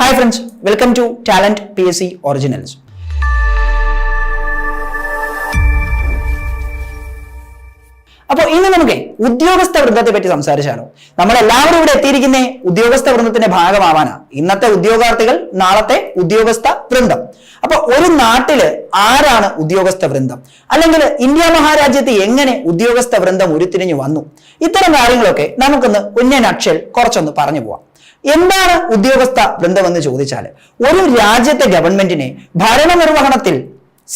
Hi friends welcome to talent P S C originals അപ്പോൾ ഇന്ന് നമുക്ക് ഉദ്യോഗസ്ഥ വൃന്ദത്തെ പറ്റി സംസാരിച്ചാലോ? നമ്മൾ എല്ലാവരും ഇവിടെ എത്തിയിരിക്കുന്ന ഉദ്യോഗസ്ഥ വൃന്ദത്തിന്റെ ഭാഗമാവാനാ. ഇന്നത്തെ ഉദ്യോഗാർത്ഥികൾ നാളത്തെ ഉദ്യോഗസ്ഥ വൃന്ദം അപ്പൊ ഒരു നാട്ടിൽ ആരാണ് ഉദ്യോഗസ്ഥ വൃന്ദം അല്ലെങ്കിൽ ഇന്ത്യ മഹാരാജ്യത്ത് എങ്ങനെ ഉദ്യോഗസ്ഥ വൃന്ദം ഉരുത്തിരിഞ്ഞു വന്നു? ഇത്തരം കാര്യങ്ങളൊക്കെ നമുക്കൊന്ന് ഉന്നയനക്ഷൽ കുറച്ചൊന്ന് പറഞ്ഞു പോവാം. എന്താണ് ഉദ്യോഗസ്ഥ ബന്ധമെന്ന് ചോദിച്ചാൽ ഒരു രാജ്യത്തെ ഗവൺമെന്റിനെ ഭരണനിർവഹണത്തിൽ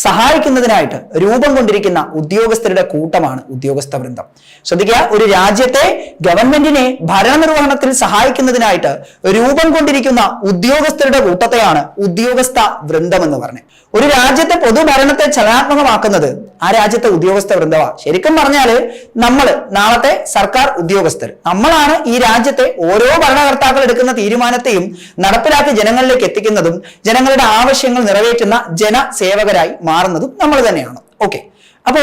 സഹായിക്കുന്നതിനായിട്ട് രൂപം കൊണ്ടിരിക്കുന്ന ഉദ്യോഗസ്ഥരുടെ കൂട്ടമാണ് ഉദ്യോഗസ്ഥ വൃന്ദം. ശ്രദ്ധിക്കുക ഒരു രാജ്യത്തെ ഗവൺമെന്റിനെ ഭരണനിർവഹണത്തിൽ സഹായിക്കുന്നതിനായിട്ട് രൂപം കൊണ്ടിരിക്കുന്ന ഉദ്യോഗസ്ഥരുടെ കൂട്ടത്തെയാണ് ഉദ്യോഗസ്ഥ വൃന്ദം എന്ന് പറഞ്ഞത് ഒരു രാജ്യത്തെ പൊതുഭരണത്തെ ചലനാത്മകമാക്കുന്നത് ആ രാജ്യത്തെ ഉദ്യോഗസ്ഥ വൃന്ദമാണ് ശരിക്കും പറഞ്ഞാൽ നമ്മൾ നാളത്തെ സർക്കാർ ഉദ്യോഗസ്ഥർ. നമ്മളാണ് ഈ രാജ്യത്തെ ഓരോ ഭരണകർത്താക്കൾ എടുക്കുന്ന തീരുമാനത്തെയും നടപ്പിലാക്കി ജനങ്ങളിലേക്ക് എത്തിക്കുന്നതും ജനങ്ങളുടെ ആവശ്യങ്ങൾ നിറവേറ്റുന്ന ജനസേവകരായി മാറുന്നതും നമ്മൾ തന്നെയാണ്. ഓക്കെ അപ്പോ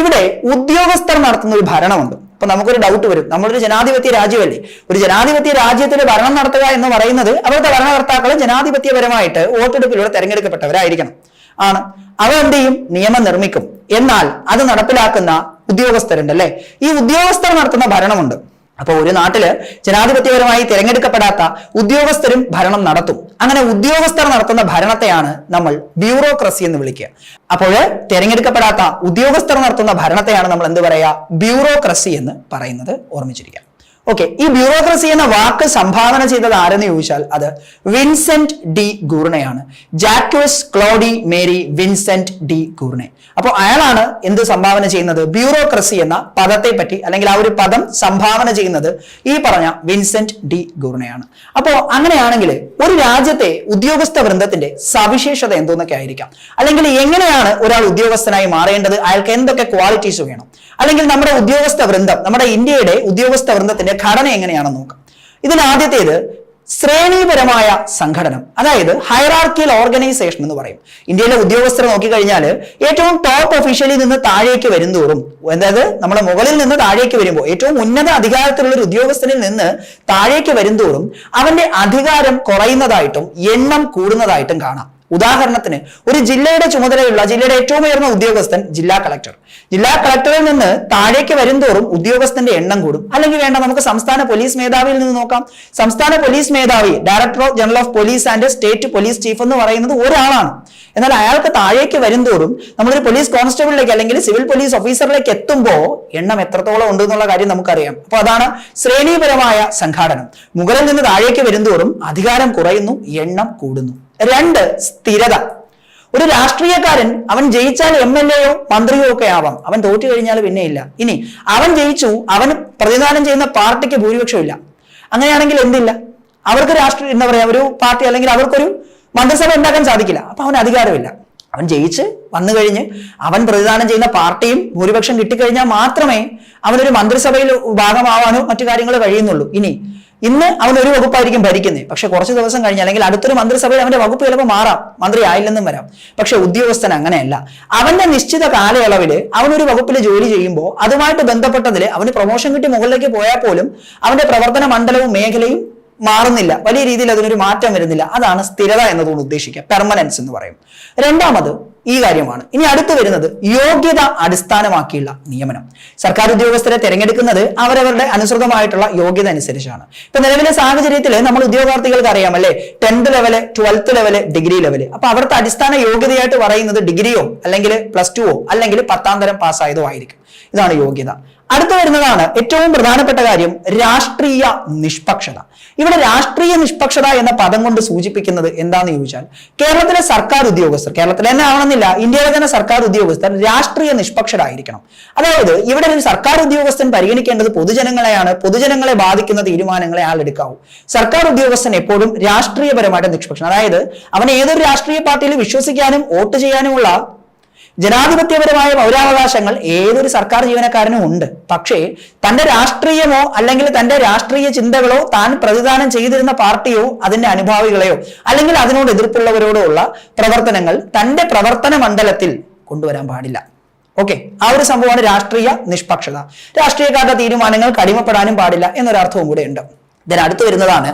ഇവിടെ ഉദ്യോഗസ്ഥർ നടത്തുന്ന ഒരു ഭരണമുണ്ട്. അപ്പൊ നമുക്കൊരു ഡൗട്ട് വരും. നമ്മളൊരു ജനാധിപത്യ രാജ്യമല്ലേ? ഒരു ജനാധിപത്യ രാജ്യത്തിൽ ഭരണം നടത്തുക എന്ന് പറയുന്നത് അവരുടെ ഭരണകർത്താക്കൾ ജനാധിപത്യപരമായിട്ട് വോട്ടെടുപ്പിലൂടെ തെരഞ്ഞെടുക്കപ്പെട്ടവരായിരിക്കണം. ആണ്. അവർ എന്ത് ചെയ്യും? നിയമം നിർമ്മിക്കും. എന്നാൽ അത് നടപ്പിലാക്കുന്ന ഉദ്യോഗസ്ഥരുണ്ട് അല്ലെ ഈ ഉദ്യോഗസ്ഥർ നടത്തുന്ന ഭരണമുണ്ട്. അപ്പൊ ഒരു നാട്ടിൽ ജനാധിപത്യപരമായി തിരഞ്ഞെടുക്കപ്പെടാത്ത ഉദ്യോഗസ്ഥരും ഭരണം നടത്തും. അങ്ങനെ ഉദ്യോഗസ്ഥർ നടത്തുന്ന ഭരണത്തെയാണ് നമ്മൾ ബ്യൂറോക്രസി എന്ന് വിളിക്കുക. അപ്പോൾ തിരഞ്ഞെടുക്കപ്പെടാത്ത ഉദ്യോഗസ്ഥർ നടത്തുന്ന ഭരണത്തെയാണ് നമ്മൾ എന്ത് പറയുക? ബ്യൂറോക്രസി എന്ന് പറയുന്നത് ഓർമ്മിച്ചിരിക്കുക. ഓക്കെ ഈ ബ്യൂറോക്രസി എന്ന വാക്ക് സംഭാവന ചെയ്തത് ആരെന്ന് ചോദിച്ചാൽ അത് Vincent de ഗൂർണയാണ്. Jacques Claude Marie Vincent de Gournay. അപ്പോൾ അയാളാണ് എന്ത് സംഭാവന ചെയ്യുന്നത്? ബ്യൂറോക്രസി എന്ന പദത്തെ പറ്റി അല്ലെങ്കിൽ ആ ഒരു പദം സംഭാവന ചെയ്യുന്നത് ഈ പറഞ്ഞ വിൻസെന്റ് ഡി ഗൂർണയാണ്. അപ്പോൾ അങ്ങനെയാണെങ്കിൽ ഒരു രാജ്യത്തെ ഉദ്യോഗസ്ഥ വൃന്ദത്തിന്റെ സവിശേഷത എന്തോന്നൊക്കെ ആയിരിക്കാം? അല്ലെങ്കിൽ എങ്ങനെയാണ് ഒരാൾ ഉദ്യോഗസ്ഥനായി മാറേണ്ടത്? അയാൾക്ക് എന്തൊക്കെ ക്വാളിറ്റീസ് വേണം? അല്ലെങ്കിൽ നമ്മുടെ ഉദ്യോഗസ്ഥ വൃന്ദം നമ്മുടെ ഇന്ത്യയുടെ ഉദ്യോഗസ്ഥ വൃന്ദത്തിന്റെ ഘടന എങ്ങനെയാണെന്ന് നോക്കാം. ഇതിൽ ആദ്യത്തേത് ശ്രേണീപരമായ സംഘടനം അതായത് ഹൈറാർക്കിയൽ ഓർഗനൈസേഷൻ എന്ന് പറയും. ഇന്ത്യയിലെ ഉദ്യോഗസ്ഥർ നോക്കിക്കഴിഞ്ഞാൽ ഏറ്റവും ടോപ്പ് ഒഫീഷ്യലിൽ നിന്ന് താഴേക്ക് വരുന്തോറും അതായത് നമ്മുടെ മുകളിൽ നിന്ന് താഴേക്ക് വരുമ്പോൾ ഏറ്റവും ഉന്നത അധികാരത്തിലുള്ള ഒരു ഉദ്യോഗസ്ഥനിൽ നിന്ന് താഴേക്ക് വരുന്തോറും അവന്റെ അധികാരം കുറയുന്നതായിട്ടും എണ്ണം കൂടുന്നതായിട്ടും കാണാം. ഉദാഹരണത്തിന് ഒരു ജില്ലയുടെ ചുമതലയുള്ള ജില്ലയുടെ ഏറ്റവും ഉയർന്ന ഉദ്യോഗസ്ഥൻ ജില്ലാ കളക്ടർ. ജില്ലാ കളക്ടറിൽ നിന്ന് താഴേക്ക് വരുംതോറും ഉദ്യോഗസ്ഥന്റെ എണ്ണം കൂടും. അല്ലെങ്കിൽ വേണ്ട നമുക്ക് സംസ്ഥാന പോലീസ് മേധാവിയിൽ നിന്ന് നോക്കാം. സംസ്ഥാന പോലീസ് മേധാവി director general of police and state police chief എന്ന് പറയുന്നത് ഒരാളാണ്. എന്നാൽ അയാൾക്ക് താഴേക്ക് വരുംതോറും നമ്മളൊരു പോലീസ് കോൺസ്റ്റബിളിലേക്ക് അല്ലെങ്കിൽ സിവിൽ പോലീസ് ഓഫീസറിലേക്ക് എത്തുമ്പോൾ എണ്ണം എത്രത്തോളം ഉണ്ട് എന്നുള്ള കാര്യം നമുക്കറിയാം. അപ്പോൾ അതാണ് ശ്രേണീപരമായ സംഘാടനം. മുകളിൽ നിന്ന് താഴേക്ക് വരുംതോറും അധികാരം കുറയുന്നു എണ്ണം കൂടുന്നു. രണ്ട് സ്ഥിരത. ഒരു രാഷ്ട്രീയക്കാരൻ അവൻ ജയിച്ചാൽ എം എൽ എയോ മന്ത്രിയോ ഒക്കെ ആവാം. അവൻ തോറ്റു കഴിഞ്ഞാൽ പിന്നെ ഇല്ല. ഇനി അവൻ ജയിച്ചു അവൻ പ്രതിദാനം ചെയ്യുന്ന പാർട്ടിക്ക് ഭൂരിപക്ഷം ഇല്ല. അങ്ങനെയാണെങ്കിൽ എന്തില്ല? അവർക്ക് രാഷ്ട്രീയ എന്താ പറയാ ഒരു പാർട്ടി അല്ലെങ്കിൽ അവർക്കൊരു മന്ത്രിസഭ ഉണ്ടാക്കാൻ സാധിക്കില്ല. അപ്പൊ അവൻ അധികാരമില്ല. അവൻ ജയിച്ച് വന്നു കഴിഞ്ഞ് അവൻ പ്രതിദാനം ചെയ്യുന്ന പാർട്ടിയും ഭൂരിപക്ഷം കിട്ടിക്കഴിഞ്ഞാൽ മാത്രമേ അവനൊരു മന്ത്രിസഭയിൽ ഭാഗമാവാനോ മറ്റു കാര്യങ്ങൾ കഴിയുന്നുള്ളൂ. ഇനി ഇന്ന് അവൻ ഒരു വകുപ്പായിരിക്കും ഭരിക്കുന്നത്. പക്ഷെ കുറച്ച് ദിവസം കഴിഞ്ഞ് അല്ലെങ്കിൽ അടുത്തൊരു മന്ത്രിസഭയിൽ അവന്റെ വകുപ്പ് ചിലപ്പോൾ മാറാം. മന്ത്രി ആയില്ലെന്നും വരാം. പക്ഷെ ഉദ്യോഗസ്ഥൻ അങ്ങനെയല്ല. അവന്റെ നിശ്ചിത കാലയളവിൽ അവനൊരു വകുപ്പിൽ ജോലി ചെയ്യുമ്പോൾ അതുമായിട്ട് ബന്ധപ്പെട്ടതിൽ അവന് പ്രൊമോഷൻ കിട്ടി മുകളിലേക്ക് പോയാൽ പോലും അവന്റെ പ്രവർത്തന മണ്ഡലവും മേഖലയും മാറുന്നില്ല. വലിയ രീതിയിൽ അതിനൊരു മാറ്റം വരുന്നില്ല. അതാണ് സ്ഥിരത എന്നതുകൊണ്ട് ഉദ്ദേശിക്കുക. പെർമനൻസ് എന്ന് പറയും. രണ്ടാമത് ഈ കാര്യമാണ്. ഇനി അടുത്ത് വരുന്നത് യോഗ്യത അടിസ്ഥാനമാക്കിയുള്ള നിയമനം. സർക്കാർ ഉദ്യോഗസ്ഥരെ തിരഞ്ഞെടുക്കുന്നത് അവരവരുടെ അനുസൃതമായിട്ടുള്ള യോഗ്യത അനുസരിച്ചാണ്. ഇപ്പൊ നിലവിലെ സാഹചര്യത്തിൽ നമ്മൾ ഉദ്യോഗാർത്ഥികൾക്ക് അറിയാം അല്ലെ? Tenth level twelfth level degree level അപ്പൊ അവിടുത്തെ അടിസ്ഥാന യോഗ്യതയായിട്ട് പറയുന്നത് ഡിഗ്രിയോ അല്ലെങ്കിൽ പ്ലസ് ടുവോ അല്ലെങ്കിൽ പത്താം തരം പാസ്സായതോ ആയിരിക്കും. ഇതാണ് യോഗ്യത. അടുത്ത് വരുന്നതാണ് ഏറ്റവും പ്രധാനപ്പെട്ട കാര്യം രാഷ്ട്രീയ നിഷ്പക്ഷത. ഇവിടെ രാഷ്ട്രീയ നിഷ്പക്ഷത എന്ന പദം കൊണ്ട് സൂചിപ്പിക്കുന്നത് എന്താന്ന് ചോദിച്ചാൽ കേരളത്തിലെ സർക്കാർ ഉദ്യോഗസ്ഥർ കേരളത്തിലെ തന്നെ ആവണമെന്നില്ല ഇന്ത്യയിലെ തന്നെ സർക്കാർ ഉദ്യോഗസ്ഥർ രാഷ്ട്രീയ നിഷ്പക്ഷരായിരിക്കണം. അതായത് ഇവിടെ ഒരു സർക്കാർ ഉദ്യോഗസ്ഥൻ പരിഗണിക്കേണ്ടത് പൊതുജനങ്ങളെയാണ് പൊതുജനങ്ങളെ ബാധിക്കുന്ന തീരുമാനങ്ങളെ ആൾ എടുക്കാവൂ. സർക്കാർ ഉദ്യോഗസ്ഥൻ എപ്പോഴും രാഷ്ട്രീയപരമായിട്ട് നിഷ്പക്ഷം അതായത് അവൻ ഏതൊരു രാഷ്ട്രീയ പാർട്ടിയിൽ വിശ്വസിക്കാനും വോട്ട് ചെയ്യാനുമുള്ള ജനാധിപത്യപരമായ പൗരാവകാശങ്ങൾ ഏതൊരു സർക്കാർ ജീവനക്കാരനും ഉണ്ട്. പക്ഷേ തന്റെ രാഷ്ട്രീയമോ അല്ലെങ്കിൽ തന്റെ രാഷ്ട്രീയ ചിന്തകളോ താൻ പ്രതിദാനം ചെയ്തിരുന്ന പാർട്ടിയോ അതിന്റെ അനുഭാവികളെയോ അല്ലെങ്കിൽ അതിനോട് എതിർപ്പുള്ളവരോടോ ഉള്ള പ്രവർത്തനങ്ങൾ തന്റെ പ്രവർത്തന മണ്ഡലത്തിൽ കൊണ്ടുവരാൻ പാടില്ല. ഓക്കെ ആ ഒരു സംഭവമാണ് രാഷ്ട്രീയ നിഷ്പക്ഷത. രാഷ്ട്രീയക്കാരുടെ തീരുമാനങ്ങൾ കടിമപ്പെടാനും പാടില്ല എന്നൊരർത്ഥവും കൂടെ ഉണ്ട്. ഇതിന് അടുത്ത് വരുന്നതാണ്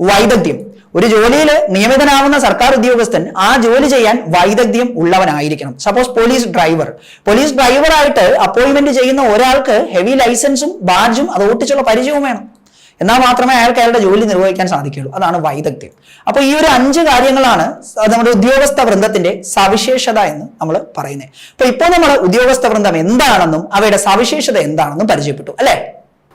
വൈദഗ്ധ്യം. ഒരു ജോലിയിൽ നിയമിതനാവുന്ന സർക്കാർ ഉദ്യോഗസ്ഥൻ ആ ജോലി ചെയ്യാൻ വൈദഗ്ധ്യം ഉള്ളവനായിരിക്കണം. സപ്പോസ് പോലീസ് ഡ്രൈവർ പോലീസ് ഡ്രൈവറായിട്ട് അപ്പോയിന്റ്മെന്റ് ചെയ്യുന്ന ഒരാൾക്ക് ഹെവി ലൈസൻസും ബാഡ്ജും അത് ഓട്ടിച്ചുള്ള പരിചയവും വേണം. എന്നാൽ മാത്രമേ അയാൾക്ക് അയാളുടെ ജോലി നിർവഹിക്കാൻ സാധിക്കുകയുള്ളൂ. അതാണ് വൈദഗ്ധ്യം. അപ്പൊ ഈ ഒരു അഞ്ച് കാര്യങ്ങളാണ് നമ്മുടെ ഉദ്യോഗസ്ഥ വൃന്ദത്തിന്റെ സവിശേഷത എന്ന് നമ്മൾ പറയുന്നത്. അപ്പൊ ഇപ്പോൾ നമ്മൾ ഉദ്യോഗസ്ഥ വൃന്ദം എന്താണെന്നും അവയുടെ സവിശേഷത എന്താണെന്നും പരിചയപ്പെട്ടു. അല്ലേ?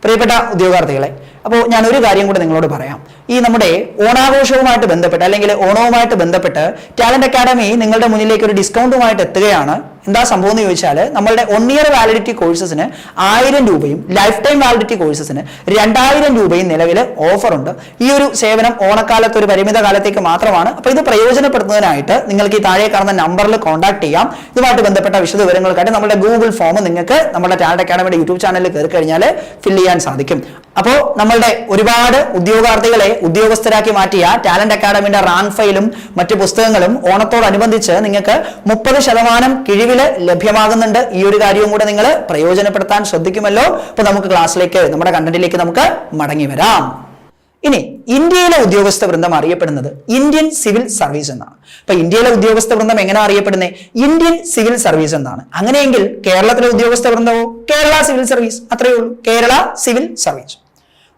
പ്രിയപ്പെട്ട ഉദ്യോഗാർത്ഥികളെ അപ്പോൾ ഞാൻ ഒരു കാര്യം കൂടി നിങ്ങളോട് പറയാം. ഈ നമ്മുടെ ഓണാഘോഷവുമായിട്ട് ബന്ധപ്പെട്ട് അല്ലെങ്കിൽ ഓണവുമായിട്ട് ബന്ധപ്പെട്ട് ടാലന്റ് അക്കാഡമി നിങ്ങളുടെ മുന്നിലേക്ക് ഒരു ഡിസ്കൗണ്ടുമായിട്ട് എത്തുകയാണ്. എന്താ സംഭവം എന്ന് ചോദിച്ചാൽ നമ്മളുടെ വൺ ഇയർ വാലിഡിറ്റി കോഴ്സസിന് ആയിരം രൂപയും ലൈഫ് ടൈം വാലിഡിറ്റി കോഴ്സസിന് രണ്ടായിരം രൂപയും നിലവിൽ ഓഫറുണ്ട് ഈ ഒരു സേവനം ഓണക്കാലത്ത് ഒരു പരിമിത കാലത്തേക്ക് മാത്രമാണ്. അപ്പോൾ ഇത് പ്രയോജനപ്പെടുത്തുന്നതിനായിട്ട് നിങ്ങൾക്ക് ഈ താഴെ കാണുന്ന നമ്പറിൽ കോൺടാക്ട് ചെയ്യാം. ഇതുമായിട്ട് ബന്ധപ്പെട്ട വിശദ വിവരങ്ങൾക്കായിട്ട് നമ്മുടെ ഗൂഗിൾ ഫോം നിങ്ങൾക്ക് നമ്മുടെ ടാലന്റ് അക്കാഡമിയുടെ യൂട്യൂബ് ചാനലിൽ കയറി കഴിഞ്ഞാൽ ഫില്ല് ചെയ്യാൻ സാധിക്കും. അപ്പോൾ നമ്മളുടെ ഒരുപാട് ഉദ്യോഗാർത്ഥികളെ ഉദ്യോഗസ്ഥരാക്കി മാറ്റിയ ടാലന്റ് അക്കാഡമിയുടെ റാങ്ക് ഫയലും മറ്റ് പുസ്തകങ്ങളും ഓണത്തോടനുബന്ധിച്ച് നിങ്ങൾക്ക് മുപ്പത് ശതമാനം കിഴിവിൽ ലഭ്യമാകുന്നുണ്ട്. ഈ ഒരു കാര്യവും കൂടെ നിങ്ങൾ പ്രയോജനപ്പെടുത്താൻ ശ്രദ്ധിക്കുമല്ലോ. അപ്പൊ നമുക്ക് ക്ലാസ്സിലേക്ക് നമ്മുടെ കണ്ടന്റിലേക്ക് നമുക്ക് മടങ്ങി വരാം. ഇനി ഇന്ത്യയിലെ ഉദ്യോഗസ്ഥ വൃന്ദം അറിയപ്പെടുന്നത് ഇന്ത്യൻ സിവിൽ സർവീസ് എന്നാണ്. അപ്പൊ ഇന്ത്യയിലെ ഉദ്യോഗസ്ഥ വൃന്ദം എങ്ങനെ അറിയപ്പെടുന്നത് ഇന്ത്യൻ സിവിൽ സർവീസ് എന്നാണ്. അങ്ങനെയെങ്കിൽ കേരളത്തിലെ ഉദ്യോഗസ്ഥ വൃന്ദമോ? കേരള സിവിൽ സർവീസ് അത്രയേ ഉള്ളൂ. Kerala civil service.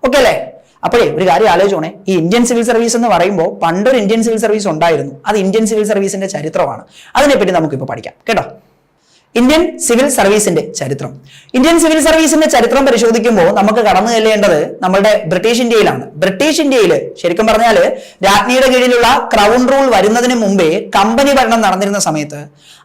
ഓക്കെ അല്ലേ? അപ്പോഴേ ഒരു കാര്യം ആലോചിച്ചോണേ. ഈ ഇന്ത്യൻ സിവിൽ സർവീസ് എന്ന് പറയുമ്പോൾ പണ്ടൊരു ഇന്ത്യൻ സിവിൽ സർവീസ് ഉണ്ടായിരുന്നു. അത് ഇന്ത്യൻ സിവിൽ സർവീസിന്റെ ചരിത്രമാണ്. അതിനെപ്പറ്റി നമുക്കിപ്പോൾ പഠിക്കാം. കേട്ടോ? ഇന്ത്യൻ സിവിൽ സർവീസിന്റെ ചരിത്രം. ഇന്ത്യൻ സിവിൽ സർവീസിന്റെ ചരിത്രം പരിശോധിക്കുമ്പോൾ നമുക്ക് കടന്നു ചെല്ലേണ്ടത് നമ്മുടെ ബ്രിട്ടീഷ് ഇന്ത്യയിലാണ്. ബ്രിട്ടീഷ് ഇന്ത്യയിൽ ശരിക്കും പറഞ്ഞാൽ രാജ്ഞിയുടെ കീഴിലുള്ള ക്രൗൺ റൂൾ വരുന്നതിന് മുമ്പേ കമ്പനി ഭരണം നടന്നിരുന്ന സമയത്ത്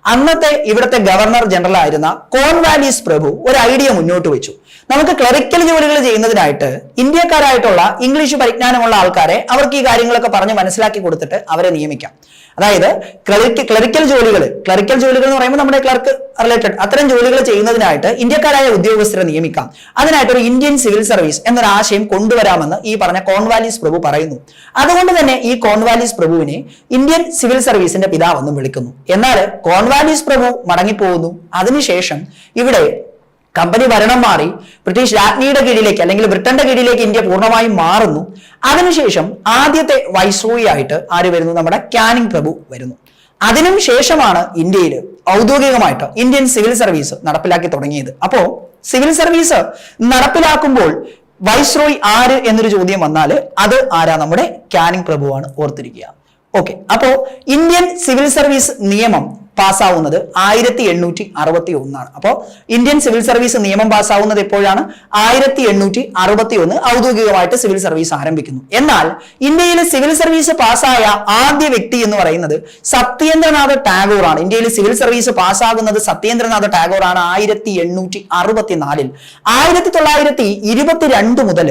അന്നത്തെ ഇവിടുത്തെ ഗവർണർ ജനറൽ ആയിരുന്ന കോൺവാലീസ് പ്രഭു ഒരു ഐഡിയ മുന്നോട്ട് വെച്ചു. നമുക്ക് ക്ലറിക്കൽ ജോലികൾ ചെയ്യുന്നതിനായിട്ട് ഇന്ത്യക്കാരായിട്ടുള്ള ഇംഗ്ലീഷ് പരിജ്ഞാനമുള്ള ആൾക്കാരെ അവർക്ക് ഈ കാര്യങ്ങളൊക്കെ പറഞ്ഞ് മനസ്സിലാക്കി കൊടുത്തിട്ട് അവരെ നിയമിക്കാം. അതായത് ക്ലറിക്ക് ക്ലറിക്കൽ ജോലികൾ ക്ലറിക്കൽ ജോലികൾ എന്ന് പറയുമ്പോൾ നമ്മുടെ ക്ലർക്ക് റിലേറ്റഡ് അത്തരം ജോലികൾ ചെയ്യുന്നതിനായിട്ട് ഇന്ത്യക്കാരായ ഉദ്യോഗസ്ഥരെ നിയമിക്കാം. അതിനായിട്ട് ഒരു ഇന്ത്യൻ സിവിൽ സർവീസ് എന്നൊരു ആശയം കൊണ്ടുവരാമെന്ന് ഈ പറഞ്ഞ കോൺവാലീസ് പ്രഭു പറയുന്നു. അതുകൊണ്ട് തന്നെ ഈ കോൺവാലീസ് പ്രഭുവിനെ ഇന്ത്യൻ സിവിൽ സർവീസിന്റെ പിതാവെന്നും വിളിക്കുന്നു. എന്നാൽ കോൺവാലീസ് പ്രഭു മടങ്ങിപ്പോകുന്നു. അതിനുശേഷം ഇവിടെ കമ്പനി ഭരണം മാറി ബ്രിട്ടീഷ് രാജ്ഞിയുടെ കീഴിലേക്ക് അല്ലെങ്കിൽ ബ്രിട്ടന്റെ കീഴിലേക്ക് ഇന്ത്യ പൂർണമായും മാറുന്നു. അതിനുശേഷം ആദ്യത്തെ വൈസ്രോയി ആയിട്ട് ആര് വരുന്നു? നമ്മുടെ കാനിങ് പ്രഭു വരുന്നു. അതിനും ശേഷമാണ് ഇന്ത്യയിൽ ഔദ്യോഗികമായിട്ട് ഇന്ത്യൻ സിവിൽ സർവീസ് നടപ്പിലാക്കി തുടങ്ങിയത്. അപ്പോ സിവിൽ സർവീസ് നടപ്പിലാക്കുമ്പോൾ വൈസ്രോയി ആര് എന്നൊരു ചോദ്യം വന്നാൽ അത് ആരാ? നമ്മുടെ കാനിങ് പ്രഭുവാണ് ഓർത്തിരിക്കുക. ഓക്കെ. അപ്പോ ഇന്ത്യൻ സിവിൽ സർവീസ് നിയമം പാസ്സാവുന്നത് ആയിരത്തി എണ്ണൂറ്റി അറുപത്തി ഒന്നാണ് അപ്പോൾ ഇന്ത്യൻ സിവിൽ സർവീസ് നിയമം പാസ്സാവുന്നത് എപ്പോഴാണ്? ആയിരത്തി എണ്ണൂറ്റി അറുപത്തി ഒന്ന് ഔദ്യോഗികമായിട്ട് സിവിൽ സർവീസ് ആരംഭിക്കുന്നു. എന്നാൽ ഇന്ത്യയിലെ സിവിൽ സർവീസ് പാസ്സായ ആദ്യ വ്യക്തി എന്ന് പറയുന്നത് സത്യേന്ദ്രനാഥ് ടാഗോർ ആണ് ഇന്ത്യയിൽ സിവിൽ സർവീസ് പാസ്സാകുന്നത് സത്യേന്ദ്രനാഥ് ടാഗോർ ആണ് ആയിരത്തി എണ്ണൂറ്റി അറുപത്തിനാലിൽ ആയിരത്തി തൊള്ളായിരത്തി ഇരുപത്തിരണ്ട് മുതൽ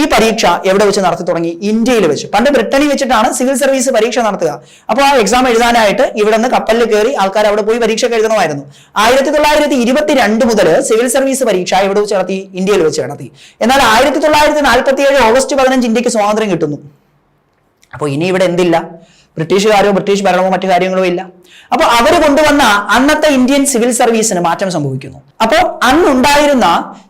ഈ പരീക്ഷ എവിടെ വെച്ച് നടത്തി തുടങ്ങി? ഇന്ത്യയിൽ വെച്ച്. പണ്ട് ബ്രിട്ടനിൽ വെച്ചിട്ടാണ് സിവിൽ സർവീസ് പരീക്ഷ നടത്തുക. അപ്പോൾ ആ എക്സാം എഴുതാനായിട്ട് ഇവിടെ നിന്ന് കപ്പലിൽ കയറി ആൾക്കാർ അവിടെ പോയി പരീക്ഷ എഴുതണമായിരുന്നു. ആയിരത്തി തൊള്ളായിരത്തി ഇരുപത്തിരണ്ട് മുതൽ സിവിൽ സർവീസ് പരീക്ഷ ഇവിടെ വെച്ച് നടത്തി ഇന്ത്യയിൽ വെച്ച് നടത്തി. എന്നാൽ ആയിരത്തി തൊള്ളായിരത്തി നാൽപ്പത്തി ഏഴ് ഓഗസ്റ്റ് പതിനഞ്ച് ഇന്ത്യയ്ക്ക് സ്വാതന്ത്ര്യം കിട്ടുന്നു. അപ്പോൾ ഇനി ഇവിടെ എന്തില്ല? ബ്രിട്ടീഷുകാരോ ബ്രിട്ടീഷ് ഭരണമോ മറ്റു കാര്യങ്ങളോ ഇല്ല. അപ്പോൾ അവർ കൊണ്ടുവന്ന അന്നത്തെ ഇന്ത്യൻ സിവിൽ സർവീസിന് മാറ്റം സംഭവിക്കുന്നു. അപ്പോൾ അന്നുണ്ടായിരുന്ന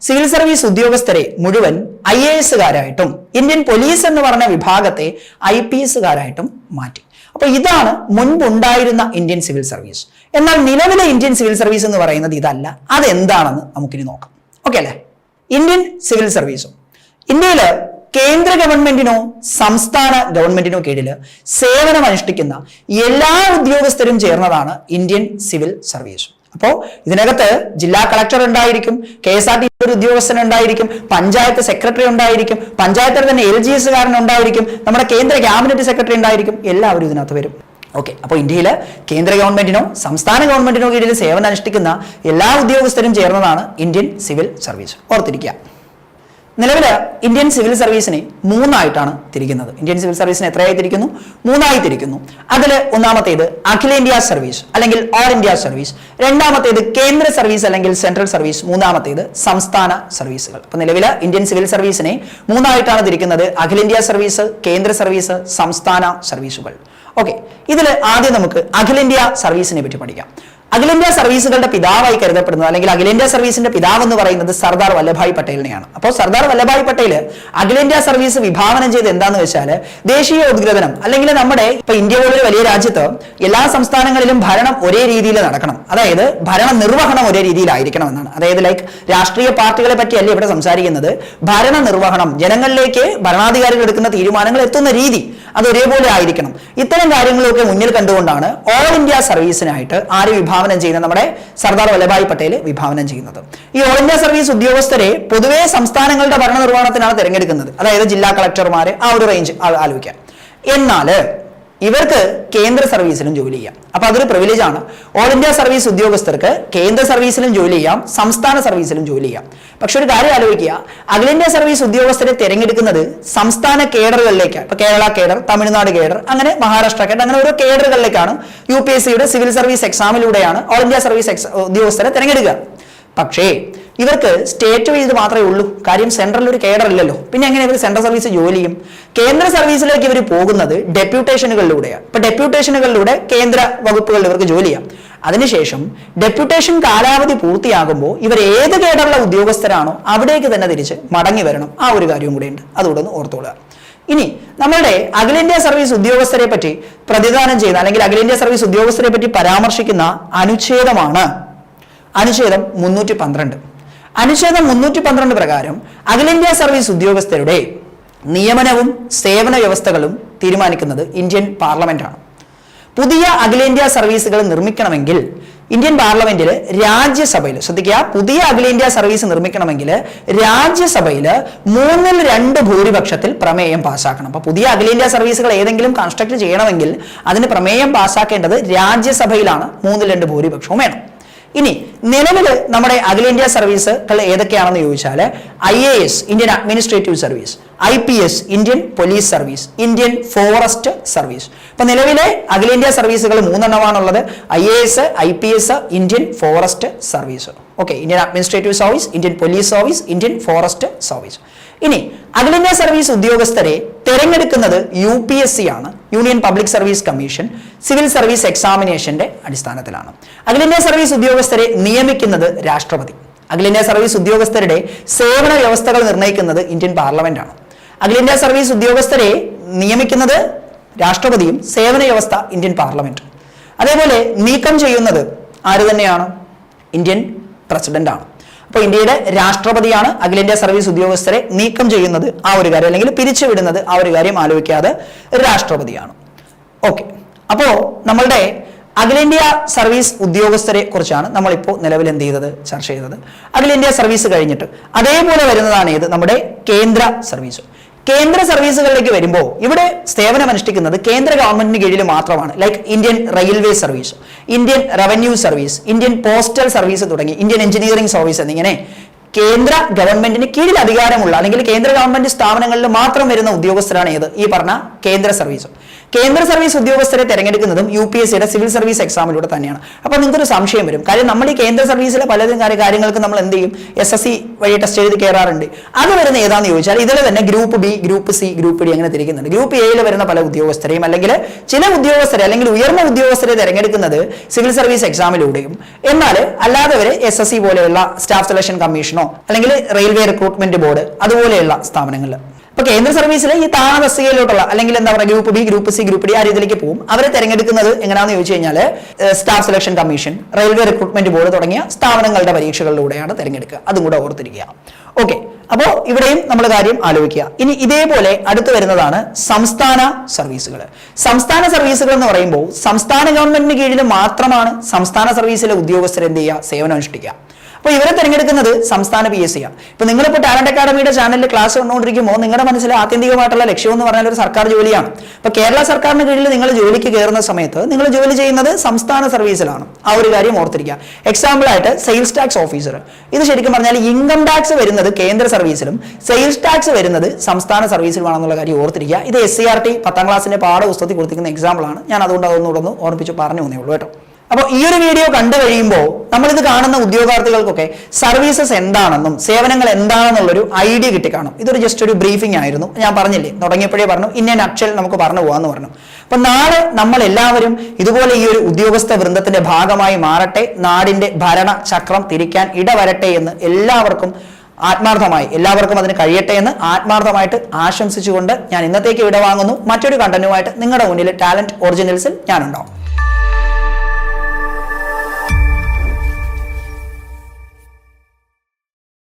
സിവിൽ സർവീസ് ഉദ്യോഗസ്ഥരെ മുഴുവൻ ഐ എ എസുകാരായിട്ടും ഇന്ത്യൻ പോലീസ് എന്ന് പറഞ്ഞ വിഭാഗത്തെ ഐ പി എസുകാരായിട്ടും മാറ്റി. അപ്പൊ ഇതാണ് മുൻപുണ്ടായിരുന്ന ഇന്ത്യൻ സിവിൽ സർവീസ്. എന്നാൽ നിലവിലെ ഇന്ത്യൻ സിവിൽ സർവീസ് എന്ന് പറയുന്നത് ഇതല്ല. അതെന്താണെന്ന് നമുക്കിനി നോക്കാം. ഓക്കെ അല്ലേ? ഇന്ത്യൻ സിവിൽ സർവീസും. ഇന്ത്യയിൽ കേന്ദ്ര ഗവൺമെന്റിനോ സംസ്ഥാന ഗവൺമെന്റിനോ കീഴിൽ സേവനം അനുഷ്ഠിക്കുന്ന എല്ലാ ഉദ്യോഗസ്ഥരും ചേർന്നതാണ് ഇന്ത്യൻ സിവിൽ സർവീസ്. അപ്പോൾ ഇതിനകത്ത് ജില്ലാ കളക്ടർ ഉണ്ടായിരിക്കും കെ എസ് ആർ ടി ഒരു ഉദ്യോഗസ്ഥൻ ഉണ്ടായിരിക്കും പഞ്ചായത്ത് സെക്രട്ടറി ഉണ്ടായിരിക്കും പഞ്ചായത്തിൽ തന്നെ എൽ ജി എസുകാരൻ ഉണ്ടായിരിക്കും നമ്മുടെ കേന്ദ്ര ക്യാബിനറ്റ് സെക്രട്ടറി ഉണ്ടായിരിക്കും എല്ലാവരും ഇതിനകത്ത് വരും. ഓക്കെ അപ്പോൾ ഇന്ത്യയിൽ കേന്ദ്ര ഗവൺമെന്റിനോ സംസ്ഥാന ഗവൺമെന്റിനോ കീഴിൽ സേവനം അനുഷ്ഠിക്കുന്ന എല്ലാ ഉദ്യോഗസ്ഥരും ചേർന്നതാണ് ഇന്ത്യൻ സിവിൽ സർവീസ്. ഓർത്തിരിക്കുക. നിലവിൽ ഇന്ത്യൻ സിവിൽ സർവീസിനെ മൂന്നായിട്ടാണ് തിരിക്കുന്നത്. ഇന്ത്യൻ സിവിൽ സർവീസിനെ എത്രയായി തിരിക്കുന്നു? മൂന്നായി തിരിക്കുന്നു. അതിൽ ഒന്നാമത്തേത് അഖിലേന്ത്യാ സർവീസ് അല്ലെങ്കിൽ ഓൾ ഇന്ത്യ സർവീസ്. രണ്ടാമത്തേത് കേന്ദ്ര സർവീസ് അല്ലെങ്കിൽ സെൻട്രൽ സർവീസ്. മൂന്നാമത്തേത് സംസ്ഥാന സർവീസുകൾ. അപ്പൊ നിലവിൽ ഇന്ത്യൻ സിവിൽ സർവീസിനെ മൂന്നായിട്ടാണ് തിരിക്കുന്നത് അഖിലേന്ത്യ സർവീസ് കേന്ദ്ര സർവീസ് സംസ്ഥാന സർവീസുകൾ. ഓക്കെ. ഇതിൽ ആദ്യം നമുക്ക് അഖിലേന്ത്യാ സർവീസിനെ പറ്റി പഠിക്കാം. അഖിലേന്ത്യാ സർവീസുകളുടെ പിതാവായി കരുതപ്പെടുന്നത് അല്ലെങ്കിൽ അഖിലേന്ത്യാ സർവീസിന്റെ പിതാവ് എന്ന് പറയുന്നത് സർദാർ വല്ലഭായ് പട്ടേലിനെയാണ്. അപ്പോൾ സർദാർ വല്ലഭായ് പട്ടേൽ അഖിലേന്ത്യാ സർവീസ് വിഭാവനം ചെയ്ത് എന്താന്ന് വെച്ചാൽ ദേശീയ ഉദ്ഗ്രഥനം അല്ലെങ്കിൽ നമ്മുടെ ഇപ്പൊ ഇന്ത്യ പോലൊരു വലിയ രാജ്യത്ത് എല്ലാ സംസ്ഥാനങ്ങളിലും ഭരണം ഒരേ രീതിയിൽ നടക്കണം. അതായത് ഭരണ നിർവഹണം ഒരേ രീതിയിലായിരിക്കണം എന്നാണ്. അതായത് ലൈക്ക് രാഷ്ട്രീയ പാർട്ടികളെ പറ്റിയല്ല ഇവിടെ സംസാരിക്കുന്നത്? ഭരണ നിർവഹണം ജനങ്ങളിലേക്ക് ഭരണാധികാരികൾ എടുക്കുന്ന തീരുമാനങ്ങൾ എത്തുന്ന രീതി അത് ഒരേപോലെ ആയിരിക്കണം. ഇത്തരം കാര്യങ്ങളൊക്കെ മുന്നിൽ കണ്ടുകൊണ്ടാണ് ഓൾ ഇന്ത്യ സർവീസിനായിട്ട് ആര് വിഭാവനം ചെയ്യുന്നത് നമ്മുടെ സർദാർ വല്ലഭായ് പട്ടേൽ വിഭാവനം ചെയ്യുന്നത്. ഈ ഓൾ ഇന്ത്യ സർവീസ് ഉദ്യോഗസ്ഥരെ പൊതുവെ സംസ്ഥാനങ്ങളുടെ ഭരണ നിർവഹണത്തിനാണ് തിരഞ്ഞെടുക്കുന്നത്. അതായത് ജില്ലാ കളക്ടർമാര് ആ ഒരു റേഞ്ച് ആലോചിക്കാം. എന്നാൽ ഇവർക്ക് കേന്ദ്ര സർവീസിലും ജോലി ചെയ്യാം. അപ്പൊ അതൊരു പ്രിവിലേജ് ആണ്. ഓൾ ഇന്ത്യ സർവീസ് ഉദ്യോഗസ്ഥർക്ക് കേന്ദ്ര സർവീസിലും ജോലി ചെയ്യാം സംസ്ഥാന സർവീസിലും ജോലി ചെയ്യാം. പക്ഷെ ഒരു കാര്യം ആലോചിക്കുക. അഖിലേന്ത്യാ സർവീസ് ഉദ്യോഗസ്ഥരെ തിരഞ്ഞെടുക്കുന്നത് സംസ്ഥാന കേഡറുകളിലേക്കാണ്. ഇപ്പൊ കേരള കേഡർ തമിഴ്നാട് കേഡർ അങ്ങനെ മഹാരാഷ്ട്ര കേഡർ അങ്ങനെ ഓരോ കേഡറുകളിലേക്കാണ് യു പി എസ് സിയുടെ സിവിൽ സർവീസ് എക്സാമിലൂടെയാണ് ഓൾ ഇന്ത്യ സർവീസ് ഉദ്യോഗസ്ഥരെ തിരഞ്ഞെടുക്കുക. പക്ഷേ ഇവർക്ക് സ്റ്റേറ്റ് വൈസ് മാത്രമേ ഉള്ളൂ. കാര്യം സെൻട്രലിൽ ഒരു കേഡർ ഇല്ലല്ലോ. പിന്നെ എങ്ങനെ ഇവർ സെൻട്രൽ സർവീസ് ജോലിയും കേന്ദ്ര സർവീസിലേക്ക് ഇവർ പോകുന്നത് ഡെപ്യൂട്ടേഷനുകളിലൂടെയാണ് ഇപ്പൊ ഡെപ്യൂട്ടേഷനുകളിലൂടെ കേന്ദ്ര വകുപ്പുകളിൽ ഇവർക്ക് ജോലി ചെയ്യാം. അതിനുശേഷം ഡെപ്യൂട്ടേഷൻ കാലാവധി പൂർത്തിയാകുമ്പോൾ ഇവർ ഏത് കേഡറുള്ള ഉദ്യോഗസ്ഥരാണോ അവിടേക്ക് തന്നെ തിരിച്ച് മടങ്ങി വരണം. ആ ഒരു കാര്യവും കൂടെ ഉണ്ട്. അതുകൂടെ ഒന്ന് ഇനി നമ്മളുടെ അഖിലേന്ത്യാ സർവീസ് ഉദ്യോഗസ്ഥരെ പറ്റി പ്രതിദാനം ചെയ്യുന്ന അല്ലെങ്കിൽ അഖിലേന്ത്യാ സർവീസ് ഉദ്യോഗസ്ഥരെ പറ്റി പരാമർശിക്കുന്ന അനുച്ഛേദമാണ്. അനുച്ഛേദം മുന്നൂറ്റി പന്ത്രണ്ട്. അനുച്ഛേദം മുന്നൂറ്റി പന്ത്രണ്ട് പ്രകാരം അഖിലേന്ത്യാ സർവീസ് ഉദ്യോഗസ്ഥരുടെ നിയമനവും സേവന വ്യവസ്ഥകളും തീരുമാനിക്കുന്നത് ഇന്ത്യൻ പാർലമെന്റാണ്. പുതിയ അഖിലേന്ത്യാ സർവീസുകൾ നിർമ്മിക്കണമെങ്കിൽ ഇന്ത്യൻ പാർലമെന്റിൽ രാജ്യസഭയിൽ ശ്രദ്ധിക്കുക പുതിയ അഖിലേന്ത്യാ സർവീസ് നിർമ്മിക്കണമെങ്കിൽ രാജ്യസഭയിൽ മൂന്നിൽ രണ്ട് ഭൂരിപക്ഷത്തിൽ പ്രമേയം പാസ്സാക്കണം അപ്പോൾ പുതിയ അഖിലേന്ത്യാ സർവീസുകൾ ഏതെങ്കിലും കൺസ്ട്രക്ട് ചെയ്യണമെങ്കിൽ അതിന് പ്രമേയം പാസ്സാക്കേണ്ടത് രാജ്യസഭയിലാണ്. മൂന്നിൽ രണ്ട് ഭൂരിപക്ഷവും വേണം. ഇനി നിലവിൽ നമ്മുടെ അഖിലേന്ത്യാ സർവീസുകൾ ഏതൊക്കെയാണെന്ന് ചോദിച്ചാൽ I A S Indian administrative service I P S Indian police service Indian forest service ഇപ്പൊ നിലവിലെ അഖിലേന്ത്യാ സർവീസുകൾ മൂന്നെണ്ണമാണുള്ളത്. I A S I P S Indian forest service okay Indian administrative service Indian police service Indian forest service ഇനി അഖിലേന്ത്യാ service ഉദ്യോഗസ്ഥരെ തിരഞ്ഞെടുക്കുന്നത് U P S C ആണ്. Union public service commission civil service എക്സാമിനേഷന്റെ അടിസ്ഥാനത്തിലാണ്. അഖിലേന്ത്യാ സർവീസ് ഉദ്യോഗസ്ഥരെ നിയമിക്കുന്നത് രാഷ്ട്രപതി. അഖിലേന്ത്യാ സർവീസ് ഉദ്യോഗസ്ഥരുടെ സേവന വ്യവസ്ഥകൾ നിർണയിക്കുന്നത് ഇന്ത്യൻ പാർലമെന്റ് ആണ്. അഖിലേന്ത്യാ സർവീസ് ഉദ്യോഗസ്ഥരെ നിയമിക്കുന്നത് രാഷ്ട്രപതിയും സേവന വ്യവസ്ഥ ഇന്ത്യൻ പാർലമെന്റ്. അതേപോലെ നീക്കം ചെയ്യുന്നത് ആര് തന്നെയാണ്? ഇന്ത്യൻ പ്രസിഡന്റ് ആണ് അപ്പോൾ ഇന്ത്യയുടെ രാഷ്ട്രപതിയാണ് അഖിലേന്ത്യാ സർവീസ് ഉദ്യോഗസ്ഥരെ നീക്കം ചെയ്യുന്നത് ആ ഒരു കാര്യം അല്ലെങ്കിൽ പിരിച്ചുവിടുന്നത് ആ ഒരു കാര്യം ആലോചിക്കാതെ രാഷ്ട്രപതിയാണ്. ഓക്കെ. അപ്പോ നമ്മളുടെ അഖിലേന്ത്യാ സർവീസ് ഉദ്യോഗസ്ഥരെ കുറിച്ചാണ് നമ്മളിപ്പോൾ നിലവിൽ എന്ത് ചെയ്തത്? ചർച്ച ചെയ്തത്. അഖിലേന്ത്യാ സർവീസ് കഴിഞ്ഞിട്ട് അതേപോലെ വരുന്നതാണ് ഏത്? നമ്മുടെ കേന്ദ്ര സർവീസ്. കേന്ദ്ര സർവീസുകളിലേക്ക് വരുമ്പോൾ ഇവിടെ സേവനം അനുഷ്ഠിക്കുന്നത് കേന്ദ്ര ഗവൺമെന്റിന് കീഴിൽ മാത്രമാണ്. Like Indian railway service Indian revenue service Indian postal service തുടങ്ങി ഇന്ത്യൻ എഞ്ചിനീയറിംഗ് സർവീസ് എന്നിങ്ങനെ കേന്ദ്ര ഗവൺമെന്റിന് കീഴിൽ അധികാരമുള്ള അല്ലെങ്കിൽ കേന്ദ്ര ഗവൺമെന്റ് സ്ഥാപനങ്ങളിൽ മാത്രം വരുന്ന ഉദ്യോഗസ്ഥരാണ് ഏത്? ഈ പറഞ്ഞ കേന്ദ്ര സർവീസ് കേന്ദ്ര സർവീസ് ഉദ്യോഗസ്ഥരെ തിരഞ്ഞെടുക്കുന്നതും യു പി എസ് സിയുടെ സിവിൽ സർവീസ് എക്സാമിലൂടെ തന്നെയാണ്. അപ്പോൾ നിങ്ങൾക്കൊരു സംശയം വരും. കാര്യം നമ്മൾ ഈ കേന്ദ്ര സർവീസിലെ പലതും കാര്യ- കാര്യങ്ങൾക്ക് നമ്മൾ എന്ത് ചെയ്യും? എസ് എസ് സി വഴി ടെസ്റ്റ് എഴുതി കയറാറുണ്ട് അത് വരുന്ന ഏതാന്ന് ചോദിച്ചാൽ ഇതിൽ തന്നെ group B group C group D അങ്ങനെ തിരിക്കുന്നുണ്ട്. ഗ്രൂപ്പ് എയിൽ വരുന്ന പല ഉദ്യോഗസ്ഥരെയും അല്ലെങ്കിൽ ചില ഉദ്യോഗസ്ഥരെ അല്ലെങ്കിൽ ഉയർന്ന ഉദ്യോഗസ്ഥരെ തിരഞ്ഞെടുക്കുന്നത് സിവിൽ സർവീസ് എക്സാമിലൂടെയും. എന്നാൽ അല്ലാതെ എസ് എസ് സി പോലെയുള്ള സ്റ്റാഫ് സെലക്ഷൻ കമ്മീഷനോ അല്ലെങ്കിൽ റെയിൽവേ റിക്രൂട്ട്മെന്റ് ബോർഡ് അതുപോലെയുള്ള സ്ഥാപനങ്ങളിൽ. ഇപ്പൊ കേന്ദ്ര സർവീസിലെ ഈ താണ തസ്തികയിലോട്ടുള്ള അല്ലെങ്കിൽ എന്താ പറയുക group B group C group D ആ രീതിയിലേക്ക് പോകും. അവരെ തെരഞ്ഞെടുക്കുന്നത് എങ്ങനെയാണെന്ന് ചോദിച്ചു കഴിഞ്ഞാൽ staff selection commission railway recruitment board തുടങ്ങിയ സ്ഥാപനങ്ങളുടെ പരീക്ഷകളിലൂടെയാണ് തെരഞ്ഞെടുക്കുക. അതും കൂടെ ഓർത്തിരിക്കുക. ഓക്കെ അപ്പോൾ ഇവിടെയും നമ്മൾ കാര്യം ആലോചിക്കുക. ഇനി ഇതേപോലെ അടുത്തു വരുന്നതാണ് സംസ്ഥാന സർവീസുകൾ സംസ്ഥാന സർവീസുകൾ എന്ന് പറയുമ്പോൾ സംസ്ഥാന ഗവൺമെന്റിന് കീഴിൽ മാത്രമാണ് സംസ്ഥാന സർവീസിലെ ഉദ്യോഗസ്ഥർ എന്ത് ചെയ്യുക? സേവനം അനുഷ്ഠിക്കുക. അപ്പോൾ ഇവരെ തിരഞ്ഞെടുക്കുന്നത് സംസ്ഥാന പി എസ് സി ആണ് ഇപ്പൊ നിങ്ങളിപ്പോൾ ടാലന്റ് അക്കാഡമിയുടെ ചാനലിൽ ക്ലാസ് കണ്ടുകൊണ്ടിരിക്കുമ്പോൾ നിങ്ങളുടെ മനസ്സിൽ ആത്യന്തികമായിട്ടുള്ള ലക്ഷ്യം എന്ന് പറഞ്ഞാൽ ഒരു സർക്കാർ ജോലിയാണ്. അപ്പോൾ കേരള സർക്കാരിന് കീഴിൽ നിങ്ങൾ ജോലിക്ക് കയറുന്ന സമയത്ത് നിങ്ങൾ ജോലി ചെയ്യുന്നത് സംസ്ഥാന സർവീസിലാണ് ആ ഒരു കാര്യം ഓർത്തിരിക്കുക. എക്സാമ്പിൾ ആയിട്ട് സെയിൽസ് ടാക്സ് ഓഫീസർ ഇത് ശരിക്കും പറഞ്ഞാൽ ഇൻകം ടാക്സ് വരുന്നത് കേന്ദ്ര സർവീസിലും സെയിൽസ് ടാക്സ് വരുന്നത് സംസ്ഥാന സർവീസിലുമാണെന്നുള്ള കാര്യം ഓർത്തിരിക്കുക. ഇത് എസ് സി ആർ ടി പത്താം ക്ലാസ്സിന്റെ പാഠപുസ്തകത്തിൽ കൊടുത്തിരിക്കുന്ന എക്സാമ്പിൾ ആണ്. ഞാൻ അതുകൊണ്ട് അതൊന്നുകൂടെ ഒന്ന് പറഞ്ഞു തന്നേ ഉള്ളൂ കേട്ടോ. അപ്പോൾ ഈ ഒരു വീഡിയോ കണ്ടു കഴിയുമ്പോൾ നമ്മളിത് കാണുന്ന ഉദ്യോഗാർത്ഥികൾക്കൊക്കെ സർവീസസ് എന്താണെന്നും സേവനങ്ങൾ എന്താണെന്നുള്ളൊരു ഐഡിയ കിട്ടി കാണും ഇതൊരു ജസ്റ്റ് ഒരു ബ്രീഫിംഗ് ആയിരുന്നു. ഞാൻ പറഞ്ഞില്ലേ തുടങ്ങിയപ്പോഴേ പറഞ്ഞു ഇന്ന നക്ഷൽ നമുക്ക് പറഞ്ഞു പോകാന്ന് പറഞ്ഞു. അപ്പൊ നാളെ നമ്മൾ എല്ലാവരും ഇതുപോലെ ഈ ഒരു ഉദ്യോഗസ്ഥ വൃന്ദത്തിന്റെ ഭാഗമായി മാറട്ടെ നാടിന്റെ ഭരണ ചക്രം തിരിക്കാൻ ഇടവരട്ടെ എന്ന് എല്ലാവർക്കും ആത്മാർത്ഥമായി എല്ലാവർക്കും അതിന് കഴിയട്ടെ എന്ന് ആത്മാർത്ഥമായിട്ട് ആശംസിച്ചുകൊണ്ട് ഞാൻ ഇന്നത്തേക്ക് വിടവാങ്ങുന്നു മറ്റൊരു കണ്ടന്റുമായിട്ട് നിങ്ങളുടെ മുന്നിൽ ടാലന്റ് ഒറിജിനൽസിൽ ഞാനുണ്ടാവും.